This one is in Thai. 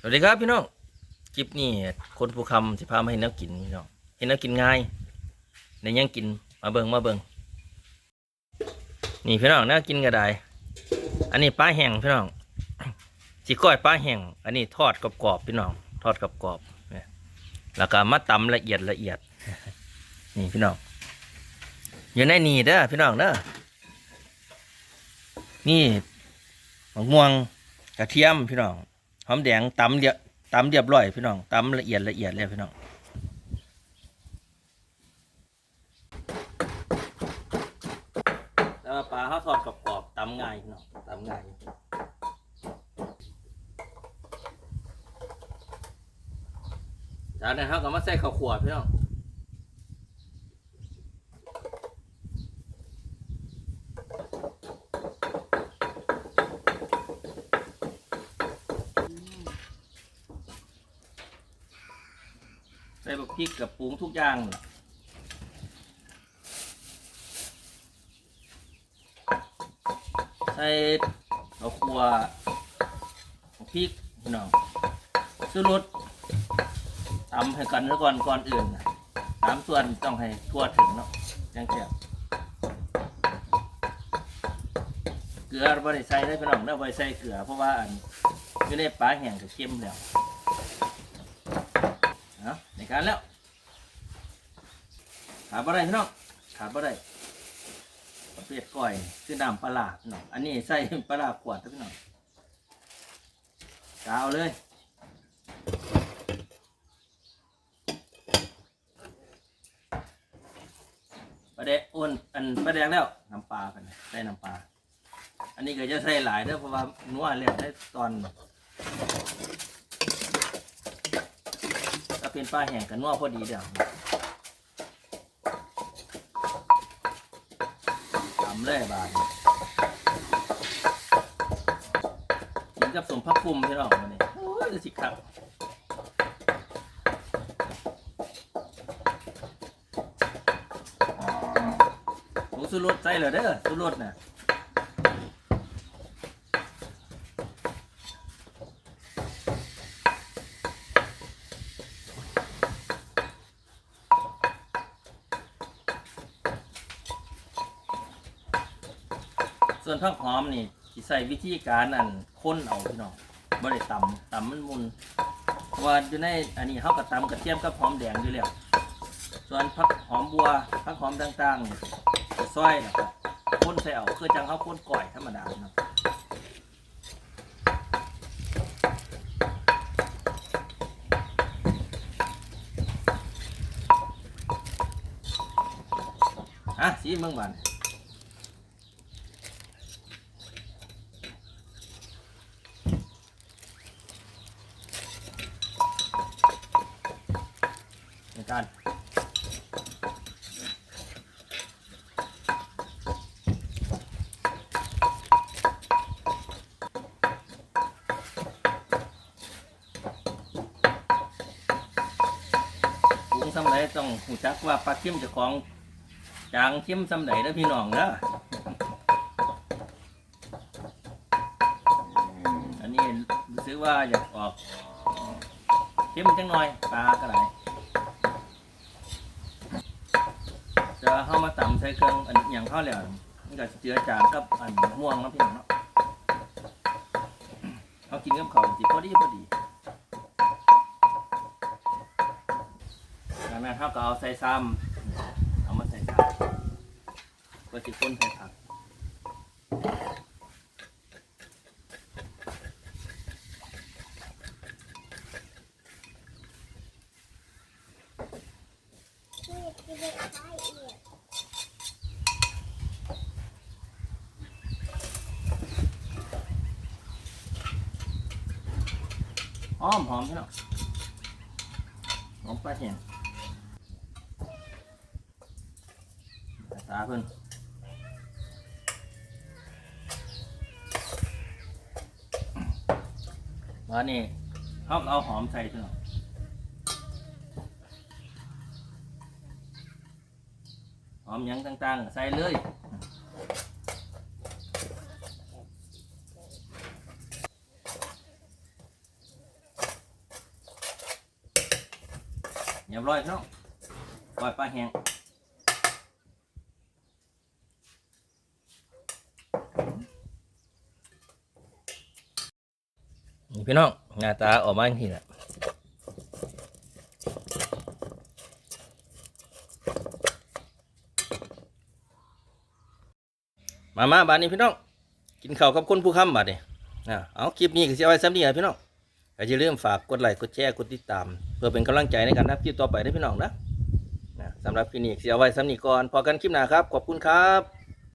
สวัสดีครับพี่น้องคลิปนี้คนผู้คำสิพามาให้แนวกินพี่น้องเห็นแนวกินง่ายในยังกินมาเบิงมาเบิงนี่พี่น้องแนวกินก็ได้อันนี้ปลาแห้งพี่น้องสิก้อยปลาแห้งอันนี้ทอดกรอบๆพี่น้อง ทอดกรอบๆเนี่ยแล้วก็มาตำละเอียดละเอียด นี่พี่น้องอยู่ในนี่เด้อพี่น้องเด้อนี่มะม่วงกระเทียมพี่น้อง หอมแดงตำเรียบตำเรียบร้อยพี่น้องตำละเอียดละเอียดเลยพี่น้องแล้วปลาข้าทอดกรอบๆตำง่ายพี่น้องตำง่ายจากนั้นเขาก็มาใส่ข้าวขวดพี่น้อง ส่บักพริกกับปรุงทุกอย่างนั่นล่ะใส่ข้าวขัวพริกพี่น้องซื้อรสตำให้กันแล้วก่อนก่อนอื่นนะสามส่วนต้องให้ทั่วถึงเนาะจังเจียบเกลือบ่ได้ใส่ได้พี่น้องเด้อบ่ได้ใส่เกลือเพราะว่าอันอยู่ในปลาแห้งก็เค็มแล้ว การแล้วขาดบ่ได้พี่น้องขาดบ่ได้ประเภทก้อยคือน้ำปลาร้าพี่น้องอันนี้ใส่ปลาร้าขวดพี่น้องกาวเลยปลาแดอ้นอันปลาแดกแล้วน้ำปลากันใส่น้ำปลาอันนี้ก็จะใส่หลายเด้อเพราะว่านัวแล้วได้ตอน ถ้าเป็นปลาแห้งกันนัวพอดีเดี๋ยวทำเลยบาทกินกับสมพักปุ่มพี่น้องมันนี่ยโอ้ยสิครับโอ้สุรสใส่เลยเด้อสุรสน่ะ ส่วนผักหอมนี่ที่ใส่วิธีการอันค้นเอาพี่น้องบ่ได้ตำตำมันมุนว่าอยู่ในอันนี้เขากระตำกระเทียมกับหอมแดงอยู่แล้ว ส่วนผักหอมบัวผักหอมต่างๆนี่จะซอยนะครับค้นใส่เอาคือจังเขาค้นก่อยธรรมดานะอะสีเมืองบาน การปรุงสำไรต้องหูจักว่าปลาเค็มจะของจางเค็มสำไรแล้วพี่น้องเด้ออันนี้รู้สึกว่าอยากออกเค็มจังหน่อยปลาก็ไหล จะเข้ามาตำใส่เครื่องอันอย่างเข้าแล้วมันก็สิเจือจางกับอันม่วงเนาะพี่น้องเนาะเขากินกับเขาวสิพอดีพอดีแล้วแม่เท่าก็เอาใส่ซ้ำเอามาใส่ซ้ำก็สิคนใส่ผักห อมหอมพี่น้องหอมปลาแห้งใส่ตาเพิ่นวันนี้เขาเอาหอมใส่พี่น้องหอมยังต่างๆ ใส่เลย เรียบร้อยพี่น้องปล่อยปลาแห้งนี่พี่น้องหน้าตาออกมาอย่างนี้แหละมามาบานนี้พี่น้อง กินข้าวกับคนผู้ค้ำบาดนี้นะเอาคลิปนี้ก็สิเอาไว้ซ้ำนี้นะพี่น้องก็อย่าลืมฝากกดไลค์กดแชร์กดติดตาม เพื่อเป็นกำลังใจในการทำคลิปต่อไปได้พี่น้องนะนะสำหรับคลิปนี้ก็สิเอาไว้ซ้ำนีก่อนพอกันคลิปหน้าครับ ขอบคุณครับ